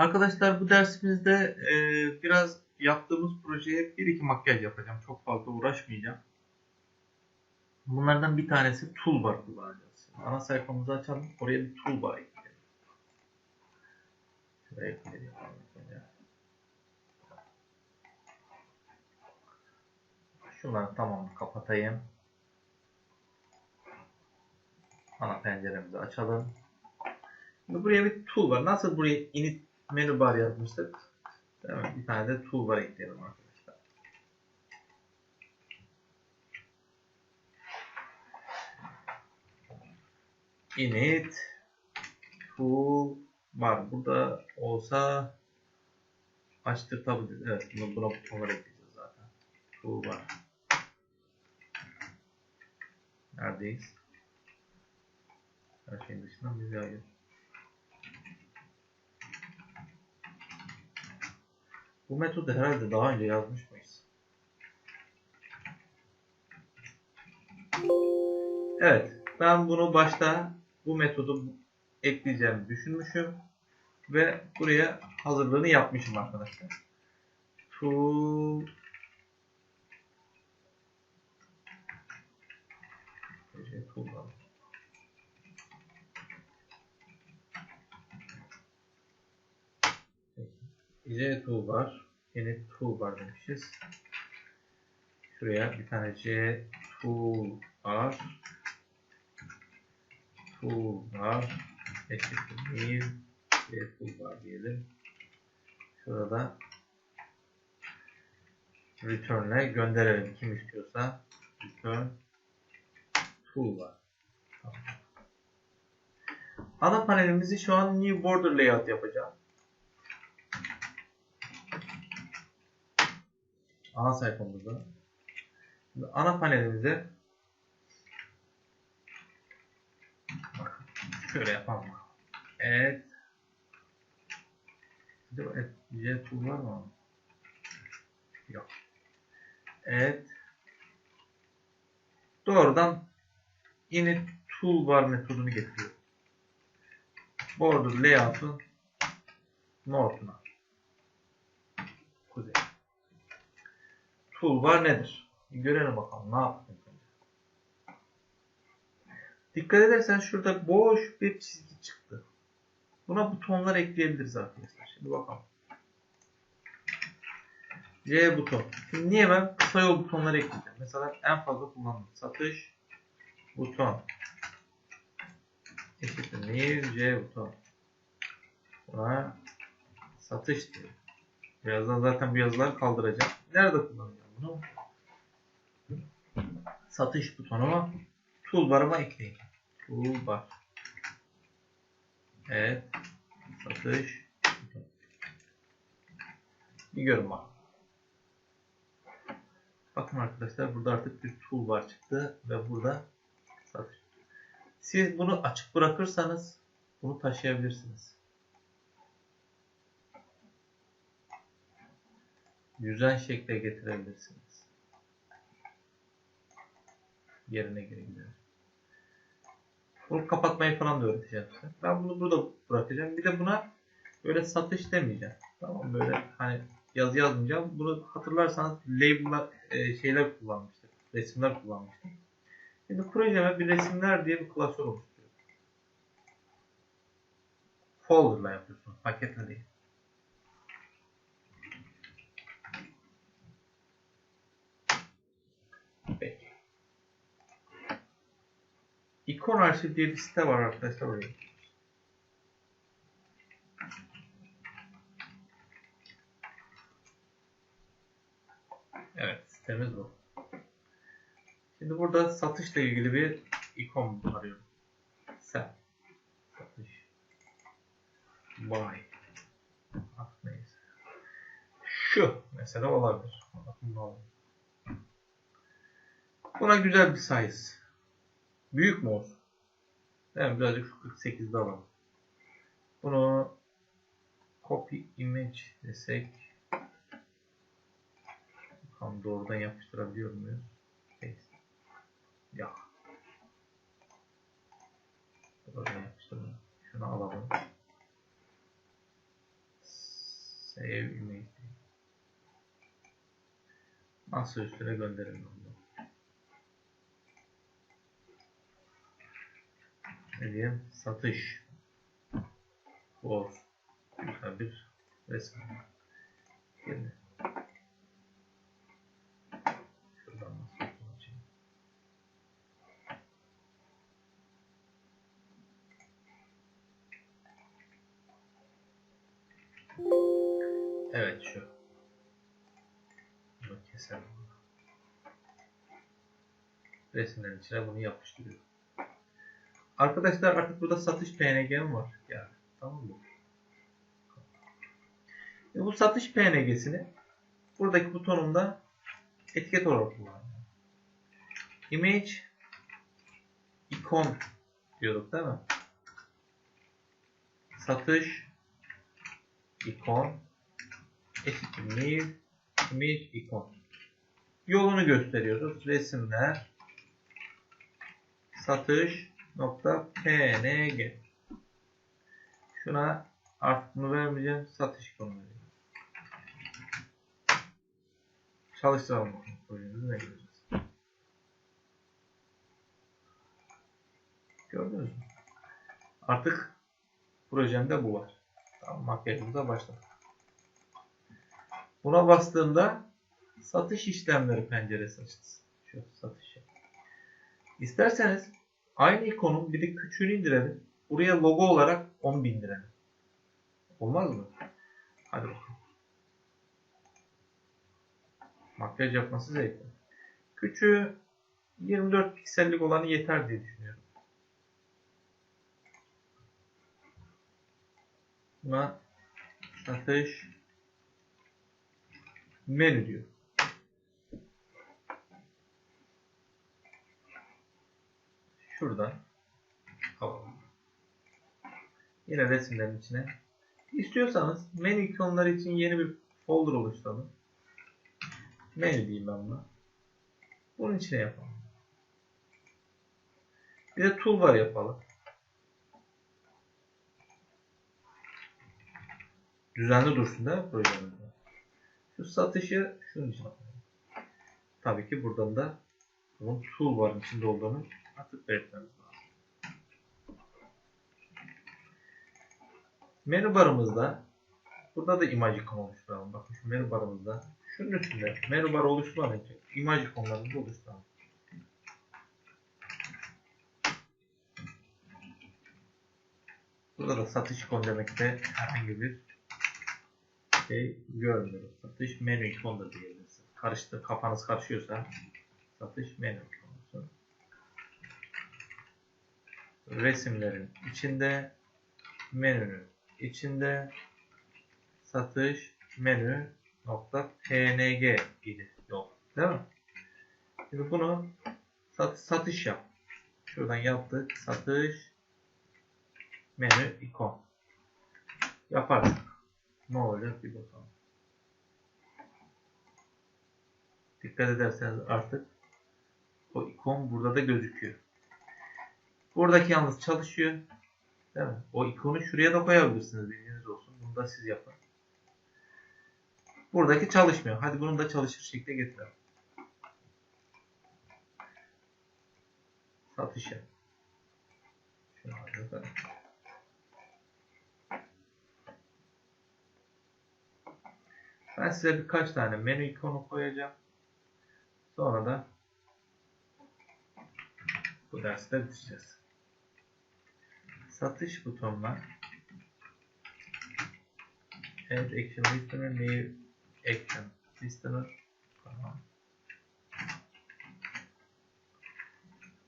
Arkadaşlar bu dersimizde e, biraz yaptığımız projeye bir iki makyaj yapacağım. Çok fazla uğraşmayacağım. Bunlardan bir tanesi toolbar kullanacağız. Ana sayfamızı açalım. Oraya bir toolbar ekleyelim. Şuraya ekleyelim. Şunları tamamını kapatayım. Ana penceremizi açalım. Buraya bir tool var. Nasıl buraya init menü bar yazmıştık? Değil Bir tane de tool var ekleyelim arkadaşlar. Init tool var. Burada olsa açtır tabi. Evet bunu buna butonlar ekleyeceğiz zaten. Tool var. Neredeyiz? Her şeyin dışından bizi ayır. Bu metodu herhalde daha önce yazmış mıyız? Evet. Ben bunu başta bu metodu ekleyeceğimi düşünmüşüm. Ve buraya hazırlığını yapmışım arkadaşlar. Tool tool C toolbar. Yeni toolbar demişiz. Şuraya bir tane C toolbar toolbar eşittir C toolbar diyelim. Şurada return'le gönderelim kim istiyorsa return toolbar. Tamam. Ana panelimizi şu an new border layout yapacağım. Ana sayfamızda Şimdi ana panelimize bakın şöyle yapalım. Evet. Acaba et, j tool var mı? Yok. Evet. Doğrudan init toolbar metodunu getiriyor. Border layout'un north'una. Kuzey toolbar nedir? görelim bakalım ne yaptık. Dikkat edersen şurada boş bir çizgi çıktı. Buna butonlar ekleyebiliriz arkadaşlar. Şimdi bakalım. C buton. Şimdi niye ben kısa yol butonları ekleyeceğim? Mesela en fazla kullanılan satış buton eşittir neyim? C buton. Buna satış diyor. Birazdan zaten bu yazıları kaldıracağım. Nerede kullanacağım? Bunu satış butonuma toolbar'ıma ekleyin. Toolbar. Evet. Satış. Bir görün bak. Bakın arkadaşlar burada artık bir toolbar çıktı ve burada satış. Siz bunu açık bırakırsanız bunu taşıyabilirsiniz. Yüzen şekle getirebilirsiniz. Yerine geri gider. Bunu kapatmayı falan da öğreteceğim size. Ben bunu burada bırakacağım. Bir de buna böyle satış demeyeceğim. Tamam böyle hani yazı yazmayacağım. Bunu hatırlarsanız label'lar e, şeyler kullanmıştık. Resimler kullanmıştık. Şimdi projeme bir resimler diye bir klasör oluşturuyorum. Folder'la yapıyorsun. Paketle değil. Peki. İkon arşiv diye bir site var arkadaşlar oraya. Evet sitemiz bu. Şimdi burada satışla ilgili bir ikon arıyorum. Sell. Satış. Buy. Ah, neyse. Şu mesela olabilir. Buna güzel bir size. Büyük mü olsun? Yani birazcık şu 48'de alalım. Bunu copy image desek Bakalım doğrudan yapıştırabiliyor muyuz? Paste. Ya. Doğrudan yapıştırma. Şunu alalım. Save image. Masa üstüne gönderelim onu. Ne diyeyim? Satış. For. Bir resim. Açayım? Evet şu. Bunu keselim. Resimlerin içine bunu yapıştırıyorum. Arkadaşlar artık burada satış PNG'm var. Yani tamam mı? E bu satış PNG'sini buradaki butonumda etiket olarak kullanıyorum. Image ikon diyorduk değil mi? Satış ikon eşittir image ikon. Yolunu gösteriyoruz. Resimler satış nokta png Şuna artık bunu vermeyeceğim. Satış ikonu vereceğim. Çalıştıralım. Projemizi ne göreceğiz. Gördünüz mü? Artık projemde bu var. Tamam makyajımıza başladık. Buna bastığımda satış işlemleri penceresi açılsın. Şu satış. İsterseniz aynı ikonun bir de küçüğünü indirelim. Buraya logo olarak 10 bindirelim. Olmaz mı? Hadi bakalım. Makyaj yapması zevkli. Küçüğü 24 piksellik olanı yeter diye düşünüyorum. Buna satış menü diyor. Şuradan alalım. Yine resimlerin içine. İstiyorsanız menü ikonları için yeni bir folder oluşturalım. Menü diyeyim ben buna. Bunun içine yapalım. Bir de toolbar yapalım. Düzenli dursun da projemizde. Şu satışı şunun için yapalım. Tabii ki buradan da bunun toolbar'ın içinde olduğunu atıp lazım. Menü barımızda burada da imaj ikonu oluşturalım. Bakın şu menü barımızda şunun üstünde menü bar oluşturmak için imaj ikonlarını oluşturalım. Burada da satış ikonu demekte herhangi bir şey görmüyoruz. Satış menü ikonu da diyebilirsiniz. Karıştı, kafanız karışıyorsa satış menü Resimlerin içinde menünün içinde satış menü nokta png idi yol. Değil mi? Şimdi bunu sat, satış yap. Şuradan yaptık. Satış menü ikon. Yaparsak ne olacak bir bakalım. Dikkat ederseniz artık o ikon burada da gözüküyor. Buradaki yalnız çalışıyor. Değil mi? O ikonu şuraya da koyabilirsiniz bilginiz olsun. Bunu da siz yapın. Buradaki çalışmıyor. Hadi bunu da çalışır şekilde getirelim. Satışa. Şunu alalım. Ben size birkaç tane menü ikonu koyacağım. Sonra da bu dersi de bitireceğiz. Satış butonuna Add Action Listener, New Action Listener tamam.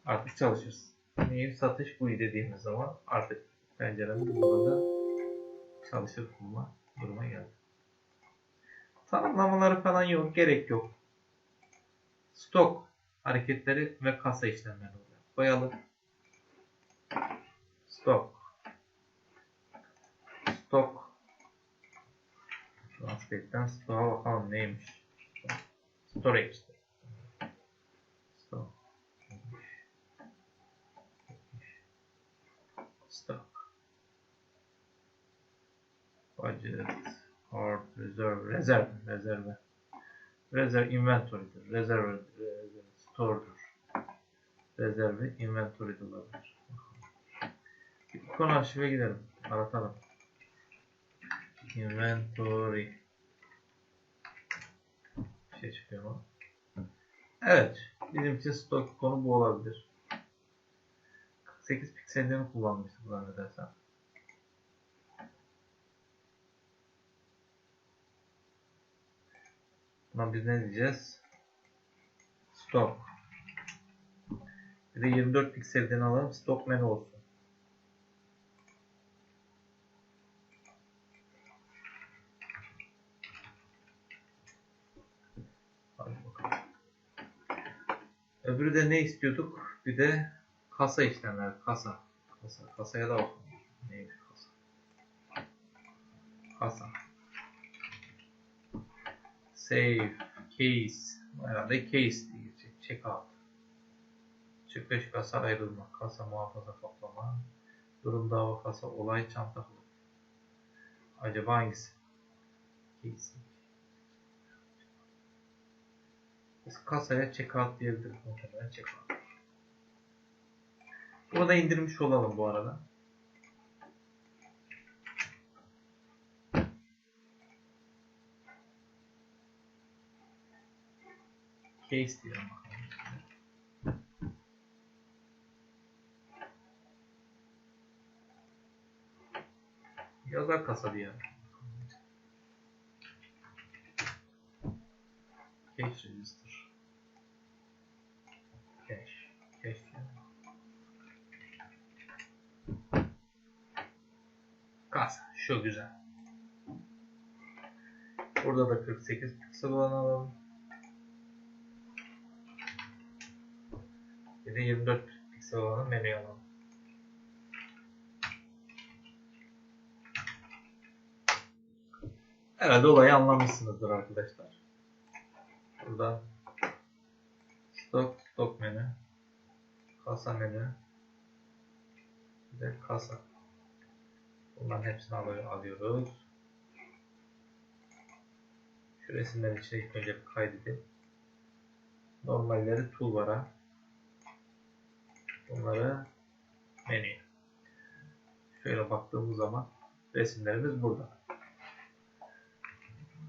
Artık çalışırız. New satış bu dediğimiz zaman artık penceremiz burada da çalışır bulma duruma geldi. Tanımlamaları falan yok. Gerek yok. Stok hareketleri ve kasa işlemleri oluyor. Koyalım. Stok. Stok. Translate'den stock'a bakalım neymiş. Storage. Stok. Stock. Budget. Hard reserve, rezerv, rezerve. Rezerv inventory'dir. Rezerv, rezerv store'dur. Rezervi inventory'de olabilir. Konu arşive gidelim. Aratalım. Inventory. Bir şey çıkıyor mu? Evet. Bizim için stok konu bu olabilir. 48 piksellerini kullanmıştık zannedersem. Buna biz ne diyeceğiz? Stok. Bir de 24 pikselden alalım. Stok menü olsun. Hadi bakalım. Öbürü de ne istiyorduk? Bir de kasa işlemler. Kasa. Kasa. Kasaya da bakalım. Neymiş kasa? Kasa. Save. Case. Herhalde case diyecek. Checkout. Çıkış kasa ayrılma. Kasa muhafaza kaplama. Durum dava kasa olay çanta. Acaba hangisi? Case. Biz kasaya checkout diyebiliriz. Muhtemelen checkout. Bunu da indirmiş olalım bu arada. Case diyorum bakalım. Yazar kasa diye. Cash register. Güzel. Burada da 48 piksel alalım. Bir de 24 piksel olanı menüye alalım. Herhalde olayı anlamışsınızdır arkadaşlar. Burada stok, stok menü, kasa menü, bir de kasa. Bunların hepsini alıyor, alıyoruz. Şu resimleri içine ilk önce bir kaydedin. Normalleri toolbar'a, bunları menüye. Şöyle baktığımız zaman resimlerimiz burada.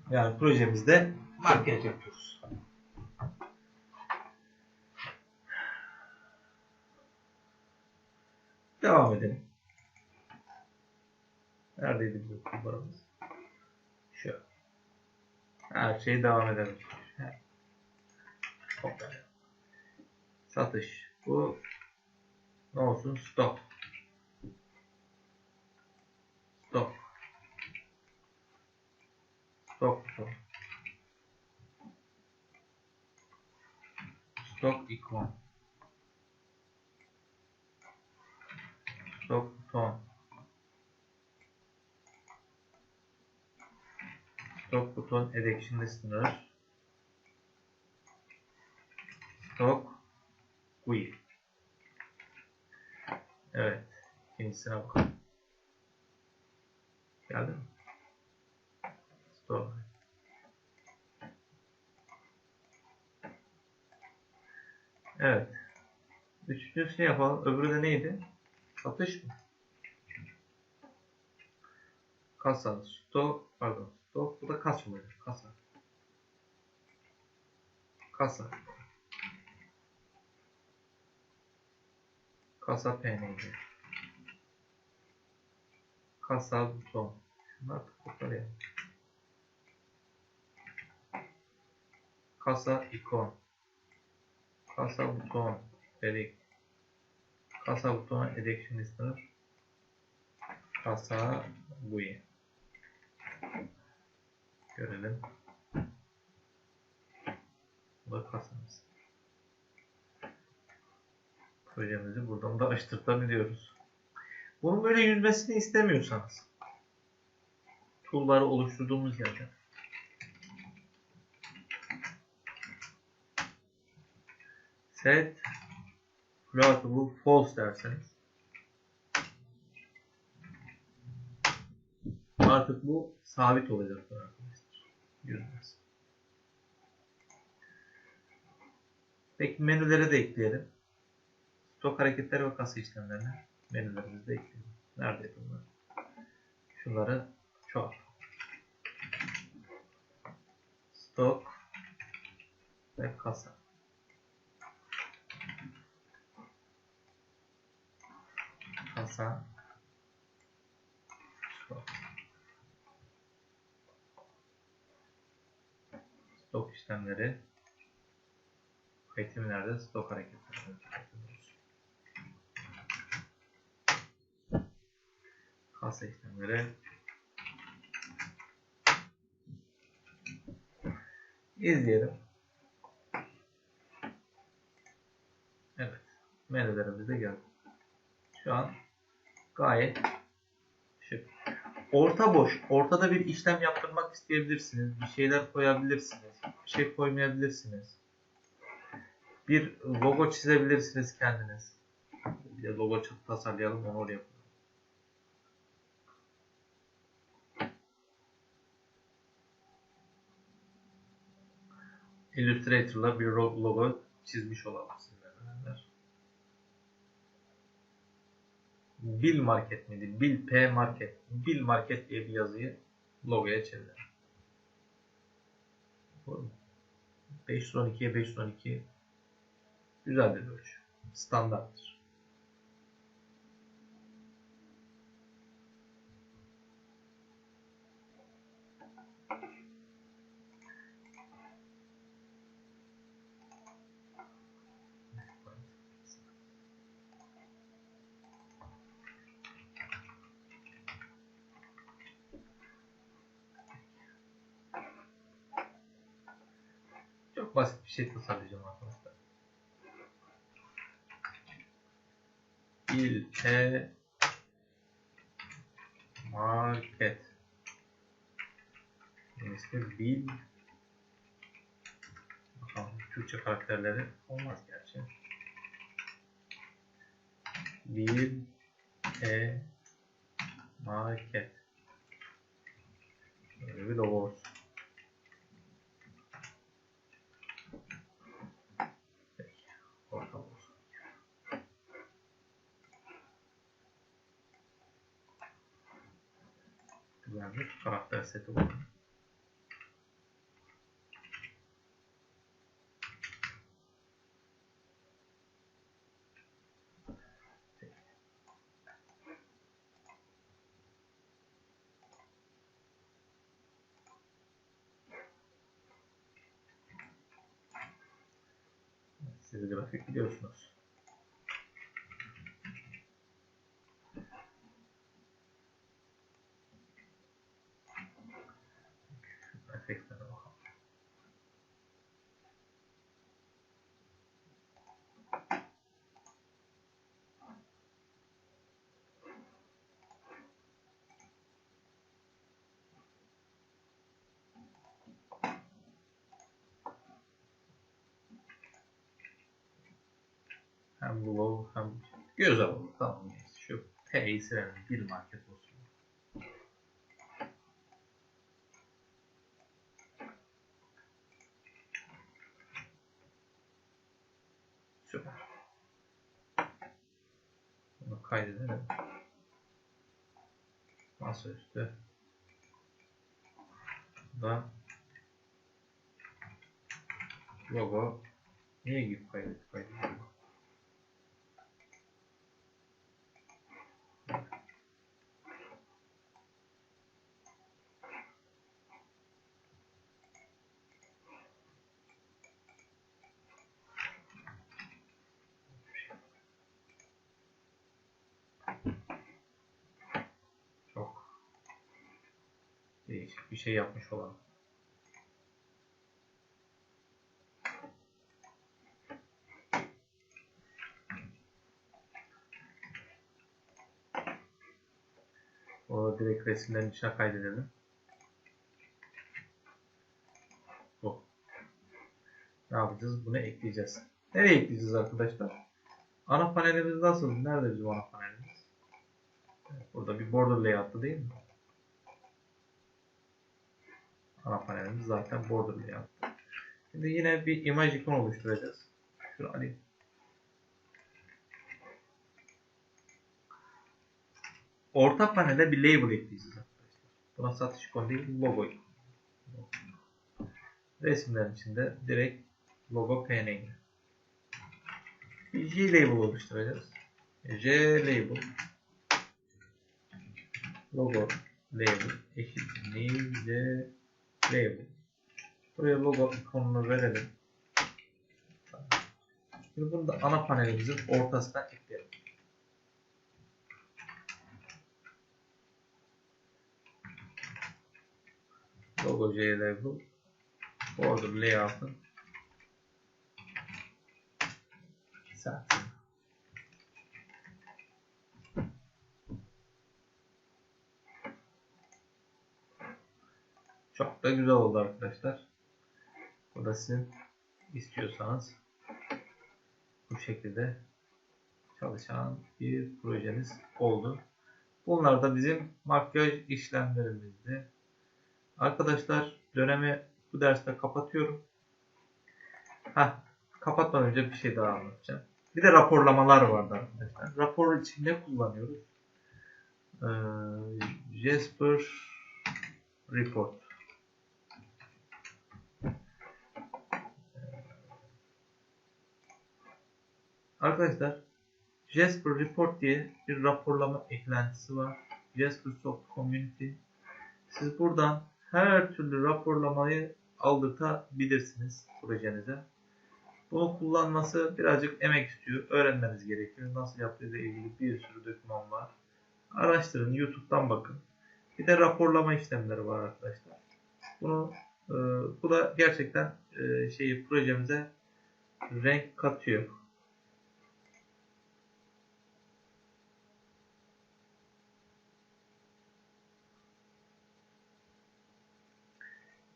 Yani projemizde makyaj yapıyoruz. Devam edelim. Neredeydi bizim kullarımız? Şu. Her şey devam edelim. Satış. Bu ne olsun? Stop. Stop. Stop. Stop. Stop ikon. Stop buton. Stop buton action listener. Stop GUI. Evet. İkincisine bakalım. Geldi mi? Stop. Evet. Üçüncüsünü yapalım. Öbürü de neydi? Satış mı? Kasa, stok, pardon, stok, bu da kasa mıydı? Kasa. Kasa. Kasa PNG. Kasa buton. Şunlar ya. Kasa ikon. Kasa buton. Dedik. Kasa butonu Addiction Listener. Kasa GUI. Görelim. Bu. Projemizi buradan da açtırtabiliyoruz. Bunun böyle yüzmesini istemiyorsanız toolbar'ı oluşturduğumuz yerden set floatable false derseniz artık bu sabit olacaktır. Görünmez. Peki menülere de ekleyelim. Stok hareketleri ve kasa işlemlerine menülerimizi de ekleyelim. Nerede bunlar? Şunları çoğalt. Stok ve kasa. Kasa stok. Stok işlemleri Eğitimlerde stok hareketleri. Kasa işlemleri izleyelim. Evet. Menülerimiz de geldi. Şu an gayet şık. Orta boş. Ortada bir işlem yaptırmak isteyebilirsiniz. Bir şeyler koyabilirsiniz. Şey koymayabilirsiniz. Bir logo çizebilirsiniz kendiniz. Bir logo tasarlayalım onu oraya yapalım. Illustrator'la bir logo çizmiş olalım sizlerle. Bil Market miydi? Bil P Market. Bil Market diye bir yazıyı logoya çevirelim. 512'ye 512 güzel bir ölçü. Standarttır. Çok basit bir şey tasarlayacağım arkadaşlar. İlçe market ismi bil bakalım Türkçe karakterleri olmaz gerçi bil e market böyle bir logo olsun. setu. Siz grafik biliyorsunuz. Hem low hem güzel oldu. Tamam neyse. Şu P'yi silelim. Bir market olsun. Süper. Bunu kaydedelim. Masaüstü. Da logo niye gibi kaydet kaydedelim? Çok değişik bir şey yapmış olan. O direkt resimlerin içine kaydedelim. Bu. Ne yapacağız? Bunu ekleyeceğiz. Nereye ekleyeceğiz arkadaşlar? Ana panelimiz nasıl? Nerede bizim ana panelimiz? Burada bir border layout'ta değil mi? Ana panelimiz zaten borderlı yaptı. Şimdi yine bir imaj ikon oluşturacağız. Şunu alayım. Orta panele bir label ekleyeceğiz arkadaşlar. Buna satış ikonu değil, logo. Resimlerin içinde direkt logo png. Bir J label oluşturacağız. J label logo label eşittir J label. Buraya logo ikonunu verelim. Şimdi bunu da ana panelimizin ortasına ekleyelim. Logo J label border layout'ın zaten Çok da güzel oldu arkadaşlar. Bu da sizin istiyorsanız bu şekilde çalışan bir projeniz oldu. Bunlar da bizim makyaj işlemlerimizdi. Arkadaşlar dönemi bu derste kapatıyorum. Heh, kapatmadan önce bir şey daha anlatacağım. Bir de raporlamalar vardı arkadaşlar. Rapor için ne kullanıyoruz? Ee, Jasper Report. Arkadaşlar Jasper Report diye bir raporlama eklentisi var. Jasper Soft Community. Siz buradan her türlü raporlamayı aldırtabilirsiniz projenize. Bunu kullanması birazcık emek istiyor. Öğrenmeniz gerekiyor. Nasıl yaptığıyla ilgili bir sürü doküman var. Araştırın. YouTube'dan bakın. Bir de raporlama işlemleri var arkadaşlar. Bunu e, bu da gerçekten e, şeyi projemize renk katıyor.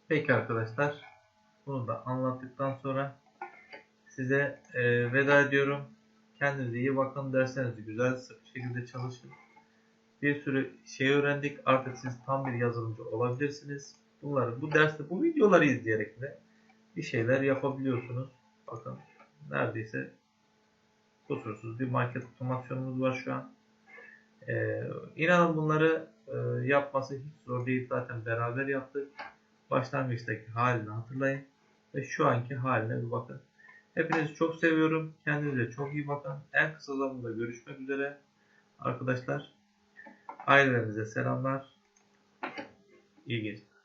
Peki arkadaşlar. Bunu da anlattıktan sonra size e, veda ediyorum. Kendinize iyi bakın. Derslerinizi güzel şekilde çalışın. Bir sürü şey öğrendik. Artık siz tam bir yazılımcı olabilirsiniz. Bunları bu derste bu videoları izleyerek de bir şeyler yapabiliyorsunuz. Bakın neredeyse kusursuz bir market otomasyonumuz var şu an. Ee, inanın bunları e, yapması hiç zor değil. Zaten beraber yaptık başlangıçtaki halini hatırlayın ve şu anki haline bir bakın. Hepinizi çok seviyorum. Kendinize çok iyi bakın. En kısa zamanda görüşmek üzere. Arkadaşlar ailelerinize selamlar. İyi geceler.